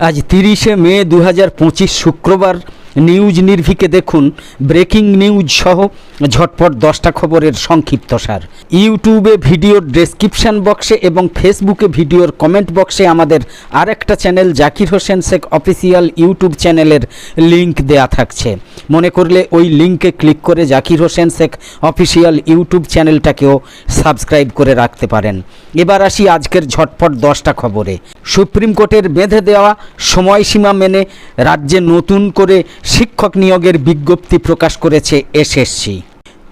আজ তিরিশে মে দু হাজার পঁচিশ শুক্রবার নিউজ নির্ভিকে দেখুন, ব্রেকিং নিউজ সহ ঝটপট দশটা খবরের সংক্ষিপ্তসার ইউটিউবে ভিডিওর ডেসক্রিপশন বক্সে এবং ফেসবুকে ভিডিওর কমেন্ট বক্সে আমাদের আরেকটা channel Zakir Hossain Sheikh official YouTube চ্যানেলের লিংক দেয়া থাকছে। মনে করলে ওই লিংকে ক্লিক করে জাকির হোসেন শেখ অফিসিয়াল ইউটিউব চ্যানেলটাকেও সাবস্ক্রাইব করে রাখতে পারেন। এবার আসি আজকের ঝটপট দশটা খবরে। সুপ্রিম কোর্টের বেঁধে দেওয়া সময়সীমা মেনে রাজ্যে নতুন করে শিক্ষক নিয়োগের বিজ্ঞপ্তি প্রকাশ করেছে এসএসসি।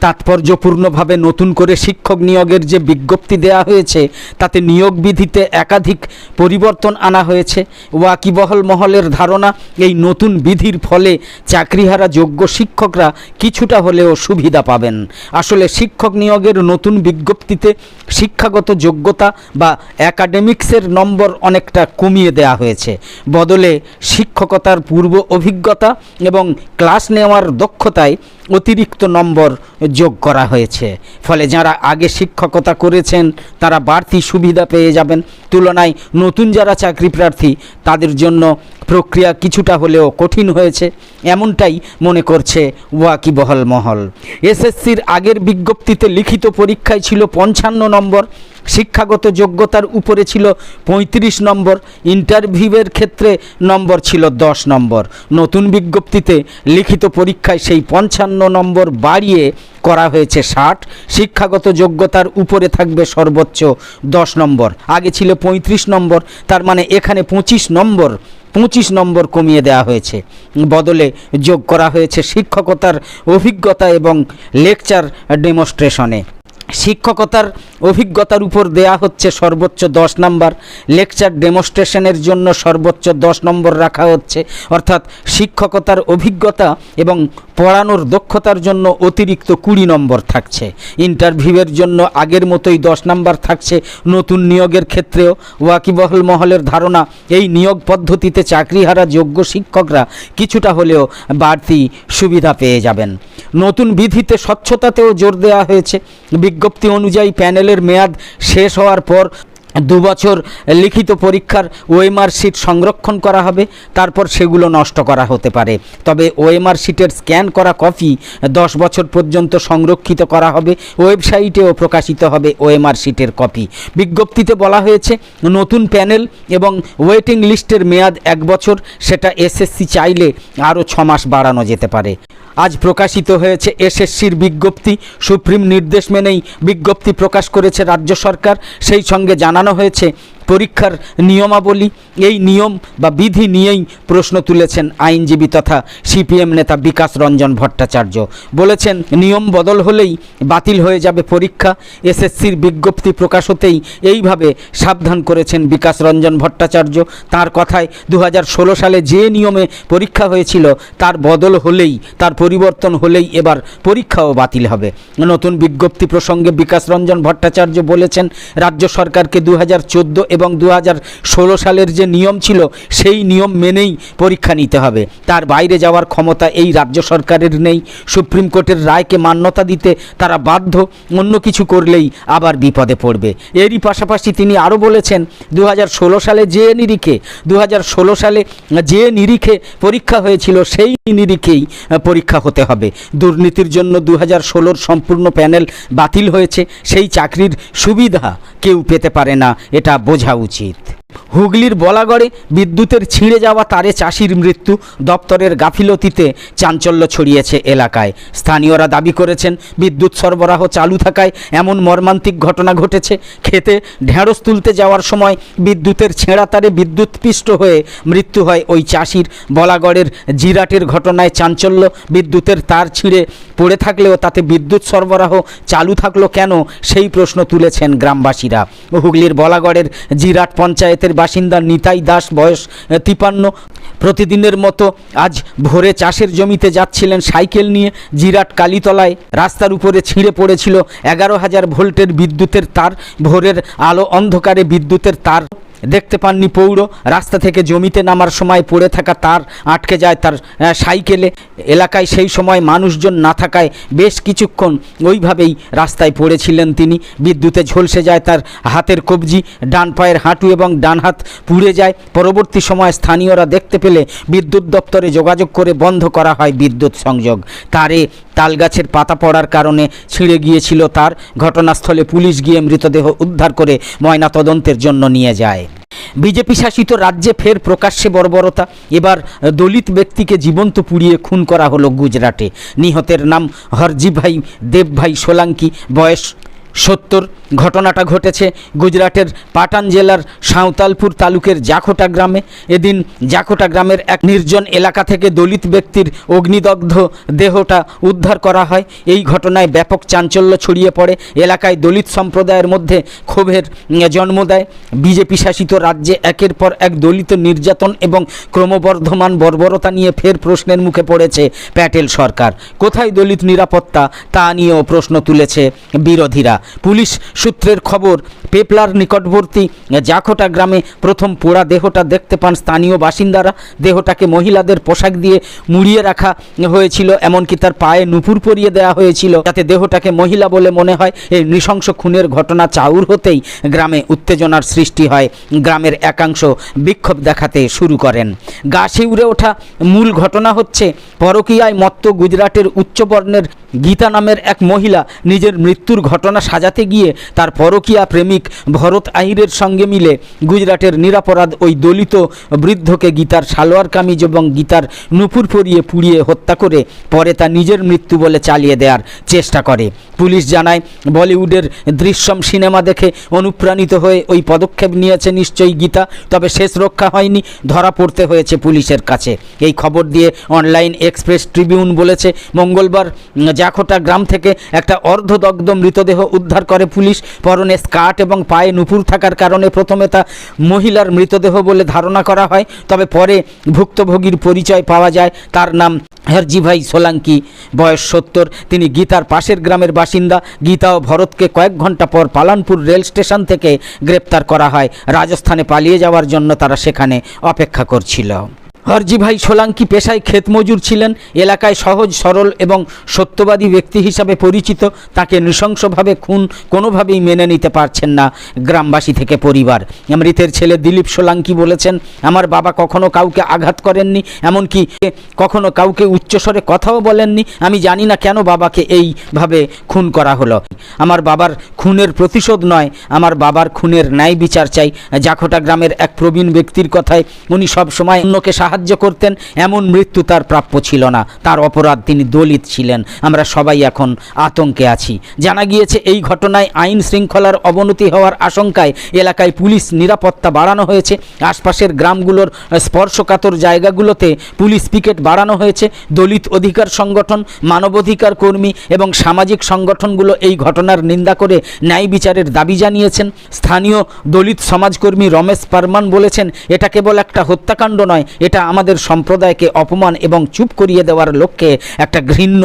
তাৎপর্যপূর্ণভাবে নতুন করে শিক্ষক নিয়োগের যে বিজ্ঞপ্তি দেওয়া হয়েছে, তাতে নিয়োগ বিধিতে একাধিক পরিবর্তন আনা হয়েছে। ওয়াকিবহল মহলের ধারণা, এই নতুন বিধির ফলে চাকরিহারা যোগ্য শিক্ষকরা কিছুটা হলেও সুবিধা পাবেন। আসলে শিক্ষক নিয়োগের নতুন বিজ্ঞপ্তিতে শিক্ষাগত যোগ্যতা বা অ্যাকাডেমিক্সের নম্বর অনেকটা কমিয়ে দেওয়া হয়েছে। বদলে শিক্ষকতার পূর্ব অভিজ্ঞতা এবং ক্লাস নেওয়ার দক্ষতায় অতিরিক্ত নম্বর যোগ করা হয়েছে। ফলে যারা আগে শিক্ষকতা করেছেন, তারা বাড়তি সুবিধা পেয়ে যাবেন। তুলনায় নতুন যারা চাকরি প্রার্থী, তাদের জন্য প্রক্রিয়া কিছুটা হলেও কঠিন হয়েছে। এমনটাই মনে করছে ওয়াকিবহল মহল। এসএসসির আগের বিজ্ঞপ্তিতে লিখিত পরীক্ষায় ছিল পঞ্চান্ন নম্বর। শিক্ষাগত যোগ্যতার উপরে ছিল ৩৫ নম্বর ইন্টারভিউয়ের ক্ষেত্রে নম্বর ছিল দশ নম্বর। নতুন বিজ্ঞপ্তিতে লিখিত পরীক্ষায় সেই পঞ্চান্ন নম্বর বাড়িয়ে করা হয়েছে ষাট। শিক্ষাগত যোগ্যতার উপরে থাকবে সর্বোচ্চ দশ নম্বর। আগে ছিল ৩৫ নম্বর, তার মানে এখানে পঁচিশ নম্বর পঁচিশ নম্বর কমিয়ে দেওয়া হয়েছে। বদলে যোগ করা হয়েছে শিক্ষকতার অভিজ্ঞতা এবং লেকচার ডেমনস্ট্রেশনে শিক্ষকতার অভিজ্ঞতার উপর দেয়া হচ্ছে সর্বোচ্চ দশ নম্বর। লেকচার ডেমনস্ট্রেশনের জন্য সর্বোচ্চ দশ নম্বর রাখা হচ্ছে। অর্থাৎ শিক্ষকতার অভিজ্ঞতা এবং পড়ানোর দক্ষতার জন্য অতিরিক্ত কুড়ি নম্বর থাকছে। ইন্টারভিউয়ের জন্য আগের মতোই দশ নম্বর থাকছে। নতুন নিয়োগের ক্ষেত্রেও ওয়াকিবহল মহলের ধারণা, এই নিয়োগ পদ্ধতিতে চাকরিহারা যোগ্য শিক্ষকরা কিছুটা হলেও বাড়তি সুবিধা পেয়ে যাবেন। নতুন বিধিতে স্বচ্ছতাতেও জোর দেওয়া হয়েছে। বিজ্ঞপ্তি অনুযায়ী প্যানেলের মেয়াদ শেষ হওয়ার পর দু বছর লিখিত পরীক্ষার ওএমআর শিট সংরক্ষণ করা হবে, তারপর সেগুলো নষ্ট করা হতে পারে। তবে ওএমআর শিটের স্ক্যান করা কপি দশ বছর পর্যন্ত সংরক্ষিত করা হবে, ওয়েবসাইটেও প্রকাশিত হবে ওএমআর শিটের কপি। বিজ্ঞপ্তিতে বলা হয়েছে, নতুন প্যানেল এবং ওয়েটিং লিস্টের মেয়াদ এক বছর, সেটা এসএসসি চাইলে আরও ছ মাস বাড়ানো যেতে পারে। আজ প্রকাশিত হয়েছে এসএসসির বিজ্ঞপ্তি। সুপ্রিম নির্দেশ মেনেই বিজ্ঞপ্তি প্রকাশ করেছে রাজ্য সরকার। সেই সঙ্গে জানানো হয়েছে পরীক্ষার নিয়মাবলী। এই নিয়ম বা বিধি নিয়েই প্রশ্ন তুলেছেন আইনজীবী তথা সিপিএম নেতা বিকাশ রঞ্জন ভট্টাচার্য। বলেছেন, নিয়ম বদল হলেই বাতিল হয়ে যাবে পরীক্ষা। এসএসসির বিজ্ঞপ্তি প্রকাশ হতেই এইভাবে সাবধান করেছেন বিকাশ রঞ্জন ভট্টাচার্য। তার কথায় দু হাজার ষোলো সালে যে নিয়মে পরীক্ষা হয়েছিল, তার বদল হলেই, তার পরিবর্তন হলেই এবার পরীক্ষাও বাতিল হবে। নতুন বিজ্ঞপ্তি প্রসঙ্গে বিকাশ রঞ্জন ভট্টাচার্য বলেছেন, রাজ্য সরকারকে দু হাজার চোদ্দ এবং দু হাজার ষোলো সালের যে নিয়ম ছিল, সেই নিয়ম মেনেই পরীক্ষা নিতে হবে। তার বাইরে যাওয়ার ক্ষমতা এই রাজ্য সরকারের নেই। সুপ্রিম কোর্টের রায়কে মান্যতা দিতে তারা বাধ্য, অন্য কিছু করলেই আবার বিপদে পড়বে। এরই পাশাপাশি তিনি আরও বলেছেন দু হাজার ষোলো সালে যে নিরিখে দু হাজার ষোলো সালে যে নিরিখে পরীক্ষা হয়েছিল, সেই নিরিখেই পরীক্ষা হতে হবে। দুর্নীতির জন্য দু হাজার সম্পূর্ণ প্যানেল বাতিল হয়েছে। সেই চাকরির সুবিধা কেউ পেতে পারে না, এটা বোঝা बुझा उचित। হুগলির বলাগড়ে বিদ্যুতের ছিঁড়ে যাওয়া তারে চাষির মৃত্যু, দপ্তরের গাফিলতিতে চাঞ্চল্য ছড়িয়েছে এলাকায়। স্থানীয়রা দাবি করেছেন, বিদ্যুৎ সরবরাহ চালু থাকায় এমন মর্মান্তিক ঘটনা ঘটেছে। খেতে ঢেঁড়স তুলতে যাওয়ার সময় বিদ্যুতের ছেঁড়া তারে বিদ্যুৎপিষ্ট হয়ে মৃত্যু হয় ওই চাষির। বলাগড়ের জিরাটের ঘটনায় চাঞ্চল্য, বিদ্যুতের তার ছিঁড়ে পড়ে থাকলেও তাতে বিদ্যুৎ সরবরাহ চালু থাকল কেন? সেই প্রশ্ন তুলেছেন গ্রামবাসীরা। হুগলির বলাগড়ের জিরাট পঞ্চায়েতের বাসিন্দা নিতাই দাস, বয়স তিপান্ন। প্রতিদিনের মতো আজ ভোরে চাষের জমিতে যাচ্ছিলেন সাইকেল নিয়ে জিরাট কালীতলায়। রাস্তার উপরে ছিঁড়ে পড়েছিল এগারো হাজার ভোল্টের বিদ্যুতের তার। ভোরের আলো অন্ধকারে বিদ্যুতের তার দেখতে পাননি পৌর। রাস্তা থেকে জমিতে নামার সময় পড়ে থাকা তার আটকে যায় তার সাইকেলে। এলাকায় সেই সময় মানুষজন না থাকায় বেশ কিছুক্ষণ ওইভাবেই রাস্তায় পড়েছিলেন তিনি। বিদ্যুতে ঝলসে যায় তার হাতের কবজি, ডান পায়ের হাঁটু এবং ডান হাত পুড়ে যায়। পরবর্তী সময় স্থানীয়রা দেখতে পেলে বিদ্যুৎ দপ্তরে যোগাযোগ করে বন্ধ করা হয় বিদ্যুৎ সংযোগ। তারে তালগাছের পাতা পড়ার কারণে ছিঁড়ে গিয়েছিল তার। ঘটনাস্থলে পুলিশ গিয়ে মৃতদেহ উদ্ধার করে ময়নাতদন্তের জন্য নিয়ে যায়। বিজেপি শাসিত রাজ্যে ফের প্রকাশ্যে বর্বরতা। এবার দলিত ব্যক্তিকে জীবন্ত পুড়িয়ে খুন করা হলো গুজরাটে। নিহতের নাম হরজিভাই দেবভাই সোলাঙ্কি, বয়স সত্তর ঘটনাটা ঘটেছে গুজরাটের পাটান জেলার সাঁওতালপুর তালুকের জাখোটা গ্রামে। এদিন জাখোটা গ্রামের এক নির্জন এলাকা থেকে দলিত ব্যক্তির অগ্নিদগ্ধ দেহটা উদ্ধার করা হয়। এই ঘটনায় ব্যাপক চাঞ্চল্য ছড়িয়ে পড়ে। এলাকায় দলিত সম্প্রদায়ের মধ্যে ক্ষোভের জন্ম দেয়। বিজেপি শাসিত রাজ্যে একের পর এক দলিত নির্যাতন এবং ক্রমবর্ধমান বর্বরতা নিয়ে ফের প্রশ্নের মুখে পড়েছে প্যাটেল সরকার। কোথায় দলিত নিরাপত্তা তা নিয়েও প্রশ্ন তুলেছে বিরোধীরা। পুলিশ সূত্রের খবর, পেপলার নিকটবর্তী জাখোটা গ্রামে প্রথম পোড়া দেহটা দেখতে পান স্থানীয় বাসিন্দারা। দেহটাকে মহিলাদের পোশাক দিয়ে মুড়িয়ে রাখা হয়েছিল, এমনকি তার পায়ে নুপুর পরিয়ে দেওয়া হয়েছিল। যাতে দেহটাকে মহিলা বলে মনে হয়, এই নৃশংস খুনের ঘটনা চাউর হতেই গ্রামে উত্তেজনার সৃষ্টি হয়। গ্রামের একাংশ বিক্ষোভ দেখাতে শুরু করেন। গা শিউরে ওঠা মূল ঘটনা হচ্ছে, পরকীয়ায় মত্ত গুজরাটের উচ্চবর্ণের গীতা নামের এক মহিলা নিজের মৃত্যুর ঘটনা সাজাতে গিয়ে তার পরকীয়া প্রেমিক ভরত আহিরের সঙ্গে মিলে গুজরাটের নিরাপরাধ ওই দলিত বৃদ্ধকে গীতার সালোয়ার কামিজ এবং গীতার নুপুর পরিয়ে পুড়িয়ে হত্যা করে পরে তা নিজের মৃত্যু বলে চালিয়ে দেওয়ার চেষ্টা করে। পুলিশ জানায়, বলিউডের দৃশ্যম সিনেমা দেখে অনুপ্রাণিত হয়ে ওই পদক্ষেপ নিয়েছে নিশ্চয়ই গীতা, তবে শেষ রক্ষা হয়নি, ধরা পড়তে হয়েছে পুলিশের কাছে। এই খবর দিয়ে অনলাইন এক্সপ্রেস ট্রিবিউন বলেছে, মঙ্গলবার জাখোটা গ্রাম থেকে একটা অর্ধদগ্ধ মৃতদেহ উদ্ধার করে পুলিশ। পরনে স্কার্ট এবং পায়ে নুপুর থাকার কারণে প্রথমে তা মহিলার মৃতদেহ বলে ধারণা করা হয়। তবে পরে ভুক্তভোগীর পরিচয় পাওয়া যায়। তার নাম হরজিভাই সোলাঙ্কি, বয়স সত্তর। তিনি গীতার পাশের গ্রামের বাসিন্দা। গীতা ও ভরতকে কয়েক ঘণ্টা পর পালানপুর রেল স্টেশন থেকে গ্রেপ্তার করা হয়। রাজস্থানে পালিয়ে যাওয়ার জন্য তারা সেখানে অপেক্ষা করছিল। হরজিভাই সোলাঙ্কি পেশায় ক্ষেতমজুর ছিলেন? এলাকায় সহজ, সরল এবং সত্যবাদী ব্যক্তি হিসাবে পরিচিত, তাকে নৃশংসভাবে খুন কোনোভাবেই মেনে নিতে পারছেন না গ্রামবাসী থেকে পরিবার। মৃতের ছেলে দিলীপ সোলাঙ্কি বলেছেন? আমার বাবা কখনো কাউকে আঘাত করেননি, এমনকি কখনো কাউকে উচ্চস্বরে কথাও বলেননি। আমি জানি না কেন বাবাকে এইভাবে খুন করা হলো। আমার বাবার খুনের প্রতিশোধ নয়, আমার বাবার খুনের ন্যায় বিচার চাই। জাখোটা গ্রামের এক প্রবীণ ব্যক্তির কথায় উনি সব সময় অন্যকে সাহায্য করতেন, এমন মৃত্যু তার প্রাপ্য ছিল না। তার অপরাধ তিনি দলিত ছিলেন। আমরা সবাই এখন আতঙ্কে আছি। জানা গিয়েছে, এই ঘটনায় আইন শৃঙ্খলার অবনতি হওয়ার আশঙ্কায় এলাকায় পুলিশ নিরাপত্তা বাড়ানো হয়েছে। আশপাশের গ্রামগুলোর স্পর্শকাতর জায়গাগুলোতে পুলিশ পিকেট বাড়ানো হয়েছে। দলিত অধিকার সংগঠন, মানবাধিকার কর্মী এবং সামাজিক সংগঠনগুলো এই ঘটনার নিন্দা করে ন্যায় বিচারের দাবি জানিয়েছেন। স্থানীয় দলিত সমাজকর্মী রমেশ পারমান বলেছেন, এটা কেবল একটা হত্যাকাণ্ড নয়, এটা আমাদের সম্প্রদায়কে অপমান এবং চুপ করিয়ে দেওয়ার লক্ষ্যে একটা ঘৃণ্য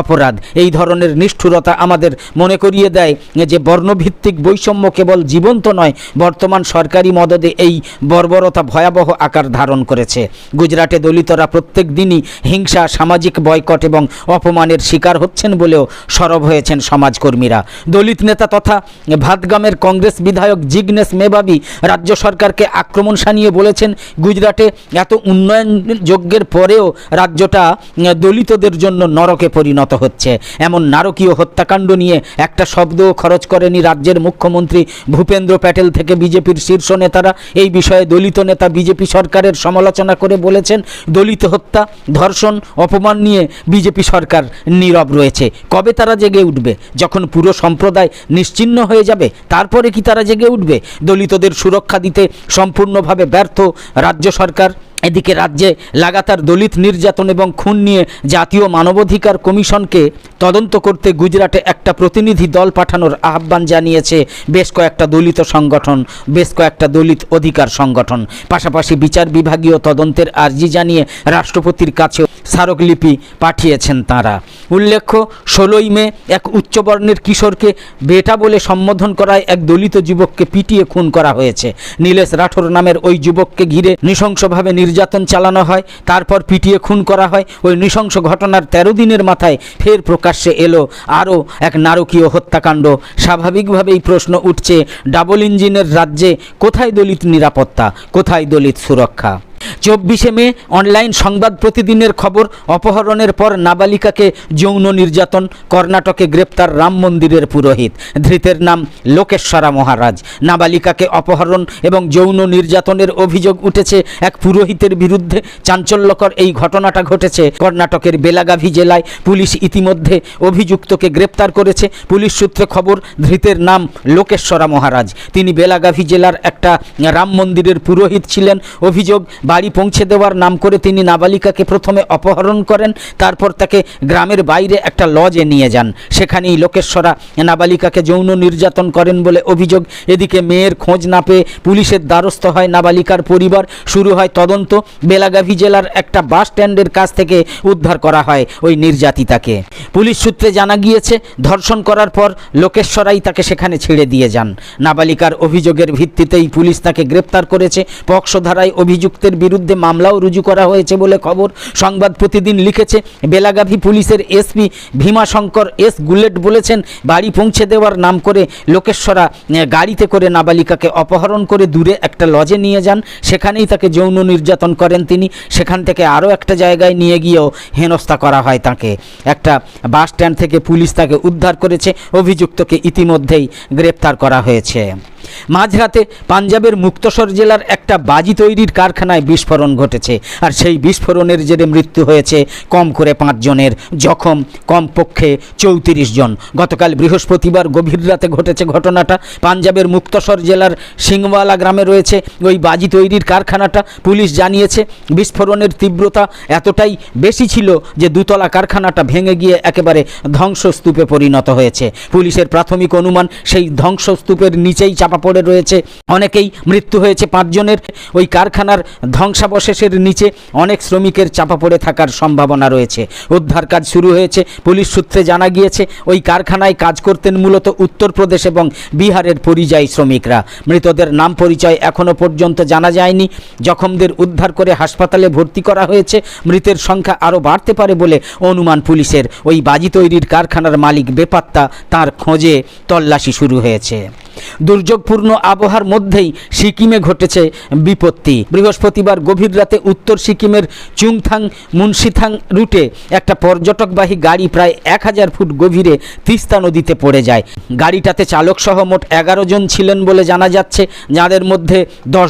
অপরাধ। এই ধরনের নিষ্ঠুরতা আমাদের মনে করিয়ে দেয় যে বর্ণভিত্তিক বৈষম্য কেবল জীবন্ত নয়, বর্তমান সরকারি মদদে এই বর্বরতা ভয়াবহ আকার ধারণ করেছে। গুজরাটে দলিতরা প্রত্যেক দিনই হিংসা, সামাজিক বয়কট এবং অপমানের শিকার হচ্ছেন বলেও সরব হয়েছেন সমাজকর্মীরা। দলিত নেতা তথা ভাতগামের কংগ্রেস বিধায়ক জিগনেশ মেবাবি রাজ্য সরকারকে আক্রমণ সানিয়ে বলেছেন, গুজরাটে এত উন্নয়ন যজ্ঞের পরেও রাজ্যটা দলিতদের জন্য নরকে পরিণত হচ্ছে। এমন নারকীয় হত্যাকাণ্ড নিয়ে একটা শব্দও খরচ করেনি রাজ্যের মুখ্যমন্ত্রী ভূপেন্দ্র প্যাটেল থেকে বিজেপির শীর্ষ নেতারা। এই বিষয়ে দলিত নেতা বিজেপি সরকারের সমালোচনা করে বলেছেন, দলিত হত্যা, ধর্ষণ, অপমান নিয়ে বিজেপি সরকার নীরব রয়েছে। কবে তারা জেগে উঠবে? যখন পুরো সম্প্রদায় নিশ্চিহ্ন হয়ে যাবে, তারপরে কি তারা জেগে উঠবে? দলিতদের সুরক্ষা দিতে সম্পূর্ণভাবে ব্যর্থ রাজ্য সরকার। এদিকে রাজ্যে লাগাতার দলিত নির্যাতন এবং খুন নিয়ে জাতীয় মানবাধিকার কমিশনকে তদন্ত করতে গুজরাটে একটা প্রতিনিধি দল পাঠানোর আহ্বান জানিয়েছে। বেশ কয়েকটা দলিত সংগঠন, বেশ কয়েকটা দলিত অধিকার সংগঠন। পাশাপাশি বিচার বিভাগীয় তদন্তের আর্জি জানিয়ে রাষ্ট্রপতির কাছেও স্মারকলিপি পাঠিয়েছেন তারা। উল্লেখ্য, ষোলোই মে এক উচ্চবর্ণের কিশোরকে বেটা বলে সম্বোধন করায় এক দলিত যুবককে পিটিয়ে খুন করা হয়েছে। নীলেশ রাঠোর নামের ওই যুবককে ঘিরে নৃশংসভাবে নির্যাতন চালানো হয়, তারপর পিটিয়ে খুন করা হয়। ওই নৃশংস ঘটনার তেরো দিনের মাথায় ফের প্রকাশ্যে এলো আরও এক নারকীয় হত্যাকাণ্ড। স্বাভাবিকভাবেই প্রশ্ন উঠছে, ডাবল ইঞ্জিনের রাজ্যে কোথায় দলিত নিরাপত্তা, কোথায় দলিত সুরক্ষা? চব্বিশে মে অনলাইন সংবাদ প্রতিদিনের খবর অপহরণের পর নাবালিকাকে যৌন নির্যাতন, কর্ণাটকে গ্রেপ্তার রাম মন্দিরের পুরোহিত। ধৃতের নাম লোকেশ্বরা মহারাজ। নাবালিকাকে অপহরণ এবং যৌন নির্যাতনের অভিযোগ উঠেছে এক পুরোহিতের বিরুদ্ধে। চাঞ্চল্যকর এই ঘটনাটা ঘটেছে কর্ণাটকের বেলাগাভি জেলায়। পুলিশ ইতিমধ্যে অভিযুক্তকে গ্রেপ্তার করেছে। পুলিশ সূত্রে খবর, ধৃতের নাম লোকেশ্বরা মহারাজ। তিনি বেলাগাভি জেলার একটা রাম মন্দিরের পুরোহিত ছিলেন। অভিযোগ, বাড়ি পৌঁছে দেওয়ার নাম করে তিনি নাবালিকাকে প্রথমে অপহরণ করেন, তারপর তাকে গ্রামের বাইরে একটা লজে নিয়ে যান। সেখানেই লোকেশ্বরা নাবালিকাকে যৌন নির্যাতন করেন বলে অভিযোগ। এদিকে মেয়ের খোঁজ না পেয়ে পুলিশের দ্বারস্থ হয় নাবালিকার পরিবার। শুরু হয় তদন্ত। বেলাগাভি জেলার একটা বাস স্ট্যান্ডের কাছ থেকে উদ্ধার করা হয় ওই নির্যাতিতাকে। পুলিশ সূত্রে জানা গিয়েছে, ধর্ষণ করার পর লোকেশ্বরাই তাকে সেখানে ছেড়ে দিয়ে যান। নাবালিকার অভিযোগের ভিত্তিতেই পুলিশ তাকে গ্রেপ্তার করেছে। পক্সো ধারায় অভিযুক্তের বিরুদ্ধে মামলাও রুজু করা হয়েছে বলে খবর সংবাদ প্রতিদিন লিখেছে। বেলাগাভি পুলিশের এসপি ভীমাশঙ্কর এস গুলেট বলেছেন, বাড়ি পৌঁছে দেওয়ার নাম করে লোকেশ্বরা গাড়িতে করে নাবালিকাকে অপহরণ করে দূরে একটা লজে নিয়ে যান। সেখানেই তাকে যৌন নির্যাতন করেন তিনি। সেখান থেকে আরও একটা জায়গায় নিয়ে গিয়েও হেনস্থা করা হয় তাকে। একটা বাস স্ট্যান্ড থেকে পুলিশ তাকে উদ্ধার করেছে। অভিযুক্তকে ইতিমধ্যেই গ্রেপ্তার করা হয়েছে। মাঝরাতে পাঞ্জাবের মুক্তসর জেলার একটা বাজি তৈরির কারখানায় বিস্ফোরণ ঘটেছে, আর সেই বিস্ফোরণের জেরে মৃত্যু হয়েছে কম করে পাঁচজনের জখম কমপক্ষে চৌত্রিশ জন। গতকাল বৃহস্পতিবার গভীর রাতে ঘটেছে ঘটনাটা। পাঞ্জাবের মুক্তসর জেলার সিংওয়ালা গ্রামে রয়েছে ওই বাজি তৈরির কারখানাটা। পুলিশ জানিয়েছে, বিস্ফোরণের তীব্রতা এতটাই বেশি ছিল যে দুতলা কারখানাটা ভেঙে গিয়ে একেবারে ধ্বংসস্তূপে পরিণত হয়েছে। পুলিশের প্রাথমিক অনুমান, সেই ধ্বংসস্তূপের নিচেই চাপা পড়ে রয়েছে। অনেকেই মৃত্যু হয়েছে পাঁচজনের। ওই কারখানার ধ্বংসাবশেষের নিচে অনেক শ্রমিকের চাপা পড়ে থাকার সম্ভাবনা রয়েছে। উদ্ধার কাজ শুরু হয়েছে, পুলিশ সূত্রে জানা গিয়েছে, ওই কারখানায় কাজ করতেন মূলত উত্তরপ্রদেশ এবং বিহারের পরিযায়ী শ্রমিকরা। মৃতদের নাম পরিচয় এখনও পর্যন্ত জানা যায়নি। জখমদের উদ্ধার করে হাসপাতালে ভর্তি করা হয়েছে। মৃতের সংখ্যা আরও বাড়তে পারে বলে অনুমান পুলিশের। ওই বাজি তৈরির কারখানার মালিক বেপাত্তা তার খোঁজে তল্লাশি শুরু হয়েছে। দুর্যোগপূর্ণ আবহাওয়ার মধ্যেই সিকিমে ঘটেছে বিপত্তি। বৃহস্পতিবার গভীর রাতে উত্তর সিকিমের চুংথাং, মুন্সিথাং রুটে একটা পর্যটকবাহী গাড়ি প্রায় এক হাজার ফুট গভীরে তিস্তা নদীতে পড়ে যায়। গাড়িটাতে চালকসহ মোট এগারো জন ছিলেন বলে জানা যাচ্ছে, যাদের মধ্যে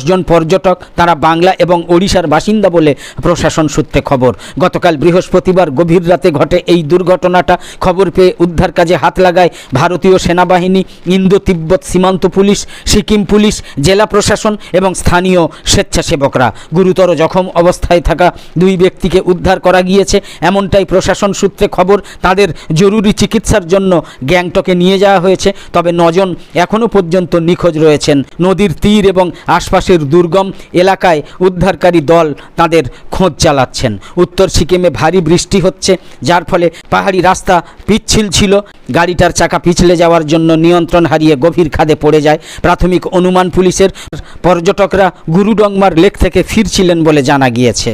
জন পর্যটক, তারা বাংলা এবং ওড়িশার বাসিন্দা বলে প্রশাসন সূত্রে খবর। গতকাল বৃহস্পতিবার গভীর রাতে ঘটে এই দুর্ঘটনাটা। খবর পেয়ে উদ্ধার কাজে হাত লাগায় ভারতীয় সেনাবাহিনী ইন্দো তিব্বত সীমান্ত পুলিশ, সিকিম পুলিশ, জেলা প্রশাসন এবং স্থানীয় স্বেচ্ছাসেবকরা। গুরুতর জখম অবস্থায় থাকা দুই ব্যক্তিকে উদ্ধার করা গিয়েছে। এমনটাই প্রশাসন সূত্রে খবর, তাদের জরুরি চিকিৎসার জন্য গ্যাংটকে নিয়ে যাওয়া হয়েছে। তবে নজন এখনও পর্যন্ত নিখোঁজ রয়েছেন। নদীর তীর এবং আশপাশের দুর্গম এলাকায় উদ্ধারকারী দল তাদের খোঁজ চালাচ্ছেন। উত্তর সিকিমে ভারী বৃষ্টি হচ্ছে, যার ফলে পাহাড়ি রাস্তা পিচ্ছিল ছিল। গাড়িটার চাকা পিছলে যাওয়ার জন্য নিয়ন্ত্রণ হারিয়ে গভীর খাদে পড়ে যায়। প্রাথমিক অনুমান পুলিশের পর্যটকরা গুরুডংমার লেক থেকে ফিরছিলেন বলে জানা গিয়েছে।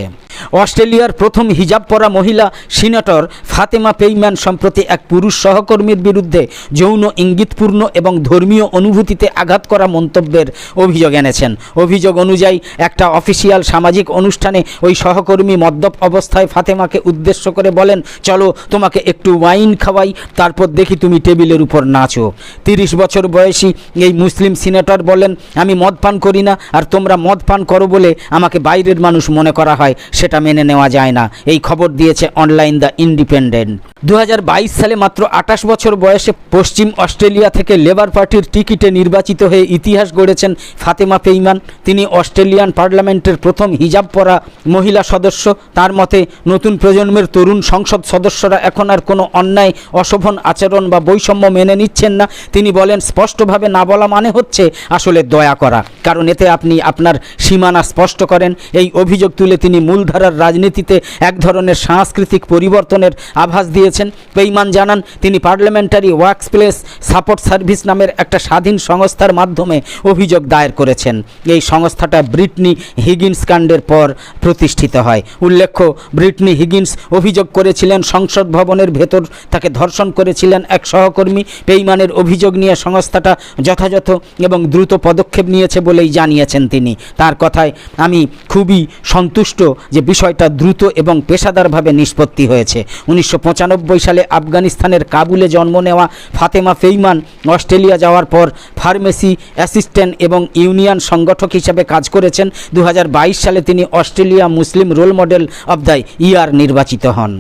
অস্ট্রেলিয়ার প্রথম হিজাব পরা মহিলা সিনেটর ফাতেমা পেইম্যান সম্প্রতি এক পুরুষ সহকর্মীর বিরুদ্ধে যৌন ইঙ্গিতপূর্ণ এবং ধর্মীয় অনুভূতিতে আঘাত করা মন্তব্যের অভিযোগ এনেছেন। অভিযোগ অনুযায়ী, একটা অফিসিয়াল সামাজিক অনুষ্ঠানে ওই সহকর্মী মদ্যপ অবস্থায় ফাতেমাকে উদ্দেশ্য করে বলেন, চলো তোমাকে একটু ওয়াইন খাওয়াই, তারপর দেখি তুমি টেবিলের উপর নাচো। তিরিশ বছর বয়সী এই মুসলিম সিনেটর বলেন, আমি মদ পান করি না, আর তোমরা মদ পান করো বলে আমাকে বাইরের মানুষ মনে করা হয়। সেটা মেনে নেওয়া যায় না। এই খবর দিয়েছে অনলাইন দ্য ইন্ডিপেন্ডেন্ট। দু হাজার বাইশ সালে মাত্র আঠাশ বছর বয়সে পশ্চিম অস্ট্রেলিয়া থেকে লেবার পার্টির টিকিটে নির্বাচিত হয়ে ইতিহাস গড়েছেন ফাতেমা পেইমান। তিনি অস্ট্রেলিয়ান পার্লামেন্টের প্রথম হিজাব পরা মহিলা সদস্য। তার মতে, নতুন প্রজন্মের তরুণ সংসদ সদস্যরা এখন আর কোনো অন্যায়, অশোভন আচরণ বা বৈষম্য মেনে নিচ্ছেন না। তিনি বলেন, স্পষ্টভাবে না বলা মানে হচ্ছে আসলে দয়া করা। কারণ এতে আপনি আপনার সীমানা স্পষ্ট করেন। এই অভিযোগ তুলে তিনি মূলধারার রাজনীতিতে এক ধরনের সাংস্কৃতিক পরিবর্তনের আভাস দিয়েছেন। পেইমান জানান, তিনি parliamentary works place support service নামের একটা স্বাধীন সংস্থার মাধ্যমে অভিযোগ দায়ের করেছেন। এই সংস্থাটা ব্রিটনি হিগিন্স কাণ্ডের পর প্রতিষ্ঠিত হয়। উল্লেখ্য, ব্রিটনি হিগিন্স অভিযোগ করেছিলেন, সংসদ ভবনের ভেতর তাকে ধর্ষণ করেছিলেন এক সহকর্মী। পেইমানের অভিযোগ নিয়ে সংস্থাটা যথাযথ এবং দ্রুত পদক্ষেপ নিয়েছে বলেই জানিয়েছেন তিনি। তার কথায়, আমি খুবই সন্তুষ্ট যে বিষয়টা দ্রুত এবং পেশাদারভাবে নিষ্পত্তি হয়েছে। উনিশশো পঁচানব্বই সালে আফগানিস্তানের কাবুলে জন্ম নেওয়া ফাতেমা ফেইমান অস্ট্রেলিয়া যাওয়ার পর ফার্মেসি অ্যাসিস্ট্যান্ট এবং ইউনিয়ন সংগঠক হিসাবে কাজ করেছেন। দু হাজার বাইশ সালে তিনি Australia Muslim role model of the year নির্বাচিত হন।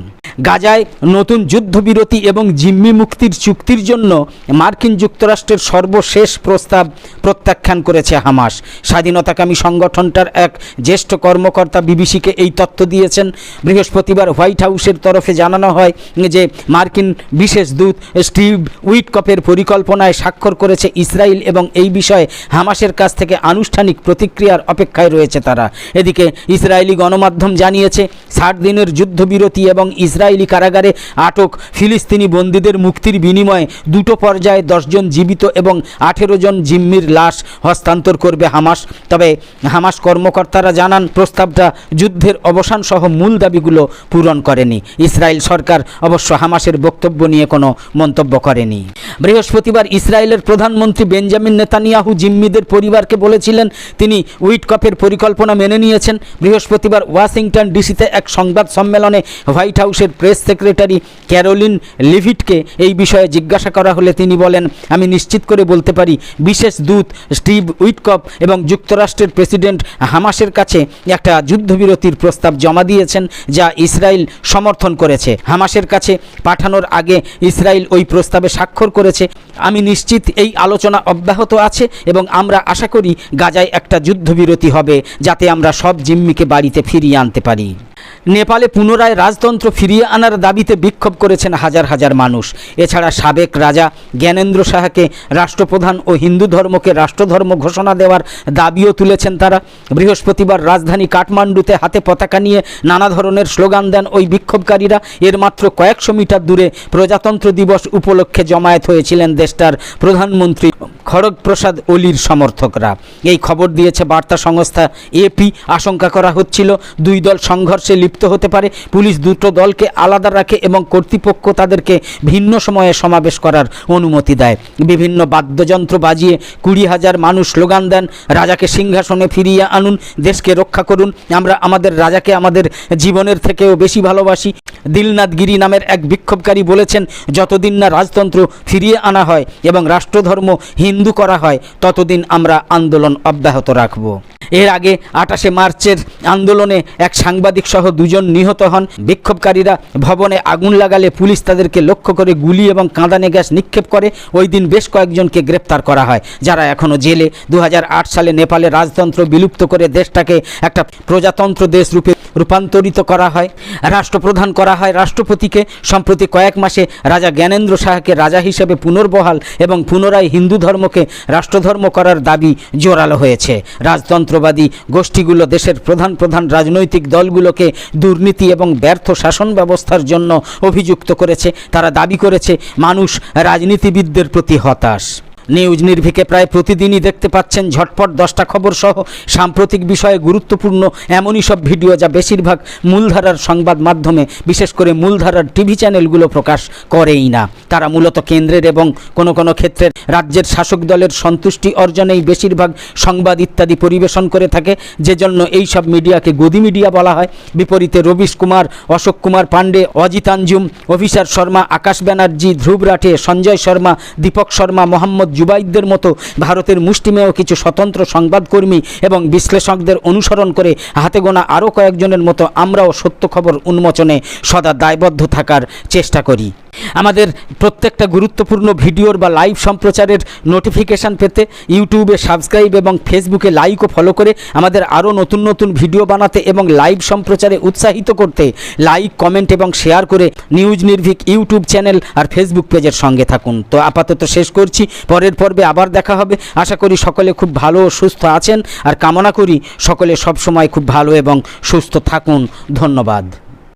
গাজায় নতুন যুদ্ধবিরতি এবং জিম্মি মুক্তির চুক্তির জন্য মার্কিন যুক্তরাষ্ট্রের সর্বশেষ প্রস্তাব প্রত্যাখ্যান করেছে হামাস। স্বাধীনতাকামী সংগঠনটার এক জ্যেষ্ঠ কর্মকর্তা বিবিসিকে এই তথ্য দিয়েছেন। বৃহস্পতিবার হোয়াইট হাউসের তরফে জানানো হয় যে মার্কিন বিশেষ দূত স্টিভ উইটকপের পরিকল্পনায় স্বাক্ষর করেছে ইসরায়েল এবং এই বিষয়ে হামাসের কাছ থেকে আনুষ্ঠানিক প্রতিক্রিয়ার অপেক্ষায় রয়েছে তারা। এদিকে ইসরায়েলি গণমাধ্যম জানিয়েছে, ষাট দিনের যুদ্ধবিরতি এবং ইসরায়েলি কারাগারে আটক ফিলিস্তিনি বন্দীদের মুক্তির বিনিময়ে দুটো পর্যায়ে দশজন জীবিত এবং আঠেরো জন জিম্মির লাশ হস্তান্তর করবে হামাস। তবে হামাস কর্মকর্তারা জানান, প্রস্তাবটা যুদ্ধের অবসান সহ মূল দাবিগুলো পূরণ করেনি। ইসরায়েল সরকার অবশ্য হামাসের বক্তব্য নিয়ে কোনো মন্তব্য করেনি। বৃহস্পতিবার ইসরায়েলের প্রধানমন্ত্রী বেঞ্জামিন নেতানিয়াহু জিম্মিদের পরিবারকে বলেছিলেন, তিনি উইটকপের পরিকল্পনা মেনে নিয়েছেন। বৃহস্পতিবার ওয়াশিংটন ডিসিতে এক সংবাদ সম্মেলনে হোয়াইট হাউসের প্রেস সেক্রেটারি ক্যারোলিন লিভিটকে এই বিষয়ে জিজ্ঞাসা করা হলে তিনি বলেন, আমি নিশ্চিত করে বলতে পারি, বিশেষ দূত স্টিভ উইটকপ এবং যুক্তরাষ্ট্রের প্রেসিডেন্ট হামাসের কাছে একটা যুদ্ধবিরতির প্রস্তাব জমা দিয়েছেন, যা ইসরায়েল সমর্থন করেছে। হামাসের কাছে পাঠানোর আগে ইসরায়েল ওই প্রস্তাবে স্বাক্ষর করেছে, আমি নিশ্চিত এই আলোচনা অব্যাহত আছে এবং আমরা আশা করি গাজায় একটা যুদ্ধবিরতি হবে, যাতে আমরা সব জিম্মিকে বাড়িতে ফিরিয়ে আনতে পারি। নেপালে পুনরায় রাজতন্ত্র ফিরিয়ে আনার দাবিতে বিক্ষোভ করেছেন হাজার হাজার মানুষ। এছাড়া সাবেক রাজা জ্ঞানেন্দ্র সাহাকে রাষ্ট্রপ্রধান ও হিন্দু ধর্মকে রাষ্ট্রধর্ম ঘোষণা দেওয়ার দাবিও তুলেছেন তারা। বৃহস্পতিবার রাজধানী কাঠমান্ডুতে হাতে পতাকা নিয়ে নানা ধরনের স্লোগান দেন ওই বিক্ষোভকারীরা। এর মাত্র কয়েকশো মিটার দূরে প্রজাতন্ত্র দিবস উপলক্ষে জমায়েত হয়েছিলেন দেশটার প্রধানমন্ত্রী খড়গপ্রসাদ ওলির সমর্থকরা। এই খবর দিয়েছে বার্তা সংস্থা এপি আশঙ্কা করা হচ্ছিল দুই দল সংঘর্ষে লিপ্ত হতে পারে। পুলিশ দুটো দলকে আলাদা রাখে এবং কর্তৃপক্ষ তাদেরকে ভিন্ন সময়ে সমাবেশ করার অনুমতি দেয়। বিভিন্ন বাদ্যযন্ত্র বাজিয়ে কুড়ি হাজার মানুষ স্লোগান দেন, রাজাকে সিংহাসনে ফিরিয়ে আনুন, দেশকে রক্ষা করুন। আমরা আমাদের রাজাকে আমাদের জীবনের থেকেও বেশি ভালোবাসি। দিলনাথ গিরি নামের এক বিক্ষোভকারী বলেছেন, যতদিন না রাজতন্ত্র ফিরিয়ে আনা হয় এবং রাষ্ট্রধর্ম হিন্দু করা হয়, ততদিন আমরা আন্দোলন অব্যাহত রাখব। এর আগে আঠাশে মার্চের আন্দোলনে এক সাংবাদিক সহ দুজন নিহত হন। বিক্ষোভকারীরা ভবনে আগুন লাগালে পুলিশ তাদেরকে লক্ষ্য করে গুলি এবং কাঁদানে গ্যাস নিক্ষেপ করে। ওই দিন বেশ কয়েকজনকে গ্রেপ্তার করা হয়। যারা এখনও জেলে দু হাজার আট সালে নেপালে রাজতন্ত্র বিলুপ্ত করে দেশটাকে একটা প্রজাতন্ত্র দেশ রূপে রূপান্তরিত করা হয়। রাষ্ট্রপ্রধান করা হয় রাষ্ট্রপতিকে। সম্প্রতি কয়েক মাসে রাজা জ্ঞানেন্দ্র শাহকে রাজা হিসেবে পুনর্বহাল এবং পুনরায় হিন্দু ধর্মকে রাষ্ট্রধর্ম করার দাবি জোরালো হয়েছে। রাজতন্ত্রবাদী গোষ্ঠীগুলো দেশের প্রধান প্রধান রাজনৈতিক দলগুলোকে দুর্নীতি এবং ব্যর্থ শাসন ব্যবস্থার জন্য অভিযুক্ত করেছে। তারা দাবি করেছে, মানুষ রাজনীতিবিদদের প্রতি হতাশ। নিউজ নির্ভিকে প্রায় প্রতিদিনই দেখতে পাচ্ছেন ঝটপট দশটা খবর সহ সাম্প্রতিক বিষয়ে গুরুত্বপূর্ণ এমনই সব ভিডিও যা বেশিরভাগ মূলধারার সংবাদ মাধ্যমে, বিশেষ করে মূলধারার টিভি চ্যানেলগুলো প্রকাশ করেই না। তারা মূলত কেন্দ্রের এবং কোনো কোনো ক্ষেত্রে রাজ্যের শাসক দলের সন্তুষ্টি অর্জনেই বেশিরভাগ সংবাদ ইত্যাদি পরিবেশন করে থাকে। যে জন্য এই সব মিডিয়াকে গদি মিডিয়া বলা হয়। বিপরীতে রবিশ কুমার, অশোক কুমার পাণ্ডে অজিতাঞ্জুম অভিষার শর্মা, আকাশ ব্যানার্জি, ধ্রুব রাঠে, সঞ্জয় শর্মা, দীপক শর্মা, মোহাম্মদ জুবাইদদের মতো ভারতের মুষ্টিমেয় কিছু স্বতন্ত্র সংবাদকর্মী এবং বিশ্লেষকদের অনুসরণ করে হাতে গোনা আরও কয়েকজনের মতো আমরাও সত্য খবর উন্মোচনে সদা দায়বদ্ধ থাকার চেষ্টা করি। আমাদের প্রত্যেকটা গুরুত্বপূর্ণ ভিডিওর বা লাইভ সম্প্রচারের নোটিফিকেশান পেতে ইউটিউবে সাবস্ক্রাইব এবং ফেসবুকে লাইক ও ফলো করে আমাদের আরও নতুন নতুন ভিডিও বানাতে এবং লাইভ সম্প্রচারে উৎসাহিত করতে লাইক কমেন্ট এবং শেয়ার করে নিউজ নির্ভীক ইউটিউব চ্যানেল আর ফেসবুক পেজের সঙ্গে থাকুন। তো আপাতত শেষ করছি। পরের পর্বে আবার দেখা হবে। আশা করি সকলে খুব ভালো ও সুস্থ আছেন। আর কামনা করি সকলে সবসময় খুব ভালো এবং সুস্থ থাকুন। ধন্যবাদ।